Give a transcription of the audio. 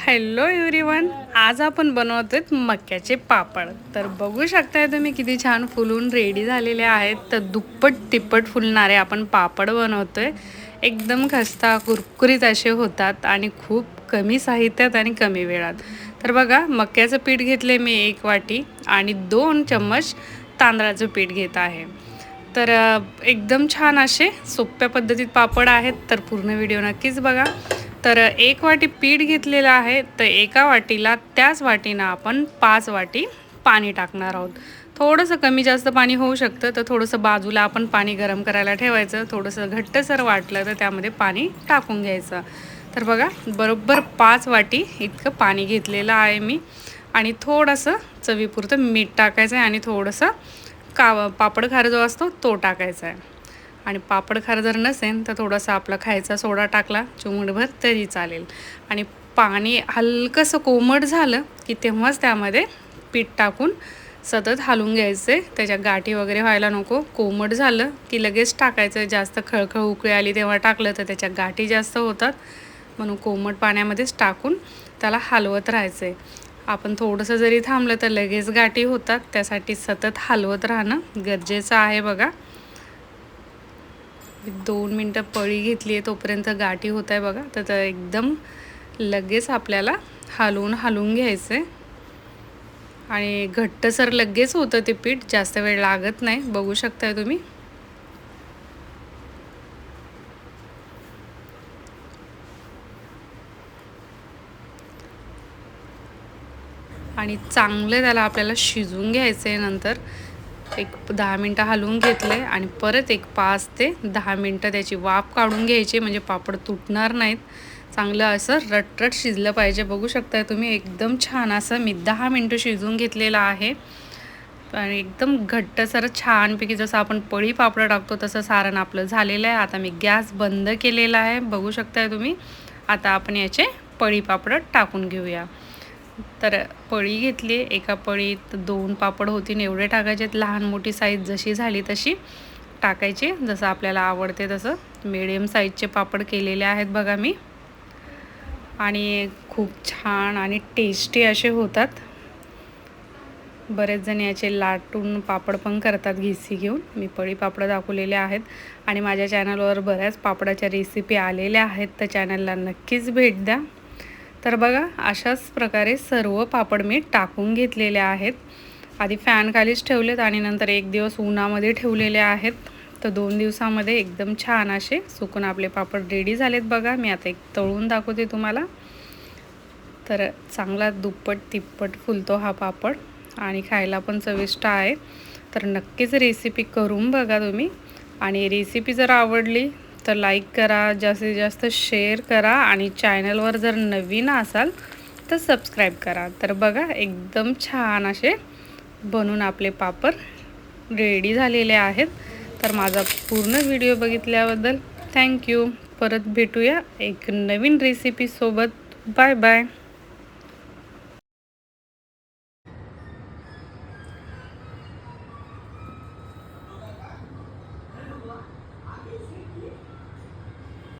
Hello everyone आज आपण बनवतोय मक्याचे पापड. तर बघू शकताय तुम्ही किती छान फुलून रेडी झालेले आहेत. तर दुप्पट तिप्पट फुलणारे आपण पापड बनवतोय. एकदम खस्ता कुरकुरीत असे होतात आणि खूप कमी साहित्यात आणि कमी वेळात. तर बघा मक्याचं पीठ घेतले मी एक वाटी आणि दोन चम्मच तांदळाचं पीठ घेत आहे. तर एकदम छान असे सोप्या पद्धतीत पापड आहेत. तर पूर्ण व्हिडिओ नक्कीच बघा. तर एक वाटी पीठ घेतलेलं आहे तर एका वाटीला त्याच वाटीनं आपण पाच वाटी पाणी टाकणार आहोत. थोडंसं कमी जास्त पाणी होऊ शकतं तर थोडंसं बाजूला आपण पाणी गरम करायला ठेवायचं. थोडंसं घट्टसर वाटलं तर त्यामध्ये पाणी टाकून घ्यायचं. तर बघा बरोबर पाच वाटी इतकं पाणी घेतलेलं आहे मी. आणि थोडंसं चवीपुरतं मीठ टाकायचं आहे आणि थोडंसं का पापड खार जो असतो तो टाकायचा आहे. आणि पापड खार जर नसेल तर थोडासा आपला खायचा सोडा टाकला चिमूटभर तरी चालेल. आणि पाणी हलकंसं कोमट झालं की तेव्हाच त्यामध्ये पीठ टाकून सतत हलवून घ्यायचे. त्याच्या गाठी वगैरे व्हायला नको. कोमट झालं की लगेच टाकायचं. जास्त खळखळ उकळी आली तेव्हा टाकलं तर त्याच्या गाठी जास्त होतात. म्हणून कोमट पाण्यामध्येच टाकून त्याला हलवत राहायचं. आहे आपण थोडंसं जरी थांबलं तर लगेच गाठी होतात. त्यासाठी सतत हलवत राहणं गरजेचं आहे बघा. दोन मिनटं पळी घेतली आहे तोपर्यंत गाठी होत आहे बघा. तर एकदम लगेच आपल्याला हलवून हलवून घ्यायचं आहे. आणि घट्टसर लगेच होतं ते पीठ जास्त वेळ लागत नाही. बघू शकताय तुम्ही. आणि चांगलं त्याला आपल्याला शिजवून घ्यायचं आहे नंतर. एक दहा मिनटं हलवून घेतले आणि परत एक पाच ते दहा मिनटं त्याची वाफ काढून घ्यायची म्हणजे पापड तुटणार नाहीत. चांगलं असं रटरट शिजलं पाहिजे. बघू शकताय तुम्ही एकदम छान असं मी दहा मिनटं शिजवून घेतलेलं आहे. आणि एकदम घट्ट सारं छानपैकी जसं आपण पळी पापडं टाकतो तसं सारण आपलं झालेलं आहे. आता मी गॅस बंद केलेला आहे. बघू शकताय तुम्ही आता आपण याचे पळी पापडं टाकून घेऊया. तर पळी घेतली. एका पळीत दोन पापड होतीन एवढे टाकायचे लहान मोठी साईज जशी झाली तशी टाकायची. जसं आपल्याला आवडते तसं. मिडियम साईजचे पापड केलेले आहेत बघा मी. आणि खूप छान आणि टेस्टी असे होतात. बरेच जण याचे लाटून पापड पण करतात घिसी घेऊन. मी पळी पापड दाखवलेले आहेत. आणि माझ्या चॅनलवर बऱ्याच पापडाच्या रेसिपी आलेल्या आहेत. तर चॅनलला नक्कीच भेट द्या. तर बघा अशाच प्रकारे सर्व पापड मी टाकून घेतलेले आहेत. आधी फॅनखालीच ठेवलेत आणि नंतर एक दिवस उन्हामध्ये ठेवलेले आहेत. तर दोन दिवसामध्ये एकदम छान असे सुकून आपले पापड रेडी झालेत बघा. मी आता एक तळून दाखवते तुम्हाला. तर चांगला दुप्पट तिप्पट फुलतो हा पापड आणि खायला पण चविष्ट आहे. तर नक्कीच रेसिपी करून बघा तुम्ही. आणि रेसिपी जर आवडली तर लाईक करा जास्तीत जास्त शेअर करा आणि चॅनलवर जर नवीन असाल तर सबस्क्राईब करा. तर बघा एकदम छान असे बनून आपले पापड रेडी झालेले आहेत. तर माझा पूर्ण व्हिडिओ बघितल्याबद्दल थँक्यू परत भेटूया एक नवीन रेसिपीसोबत बाय बाय